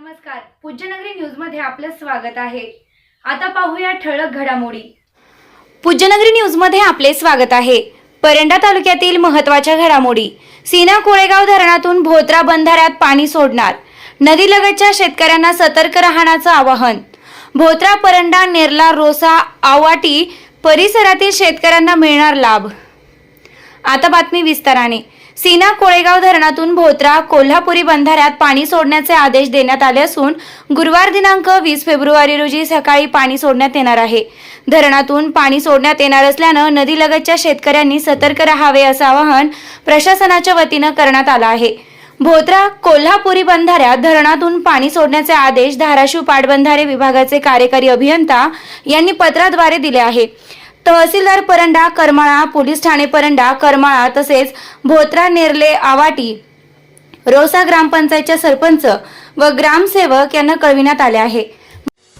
नमस्कार. पूज्यनगरी न्यूजमध्ये आपलं स्वागत आहे. आता पाहूया ठळक घडामोडी. पूज्यनगरी न्यूजमध्ये आपले स्वागत आहे. परंडा तालुक्यातील महत्त्वाच्या घडामोडी. सीना कोळेगाव धरणातून भोत्रा बंधाऱ्यात पाणी सोडणार. नदीलगतच्या शेतकऱ्यांना सतर्क राहण्याचं आवाहन. भोत्रा परंडा नेरला रोसा आवाटी परिसरातील शेतकऱ्यांना मिळणार लाभ. आता बातमी विस्ताराने. सीना कोळेगाव धरणातून भोत्रा कोल्हापुरी बंधाऱ्यात पाणी सोडण्याचे आदेश देण्यात आले असून गुरुवार दिनांक वीस फेब्रुवारी रोजी सकाळी पाणी सोडण्यात येणार आहे. धरणातून पाणी सोडण्यात येणार असल्यानं नदीलगतच्या शेतकऱ्यांनी सतर्क राहावे असं आवाहन प्रशासनाच्या वतीनं करण्यात आलं आहे. भोत्रा कोल्हापुरी बंधाऱ्यात धरणातून पाणी सोडण्याचे आदेश धाराशिव पाटबंधारे विभागाचे कार्यकारी अभियंता यांनी पत्राद्वारे दिले आहे. तहसीलदार परंडा करमाळा पोलीस ठाणे परंडा करमाळा तसेच भोत्रा नेरले आवाटी रोसा ग्रामपंचायतच्या सरपंच व ग्रामसेवक यांना कळविण्यात आले आहे.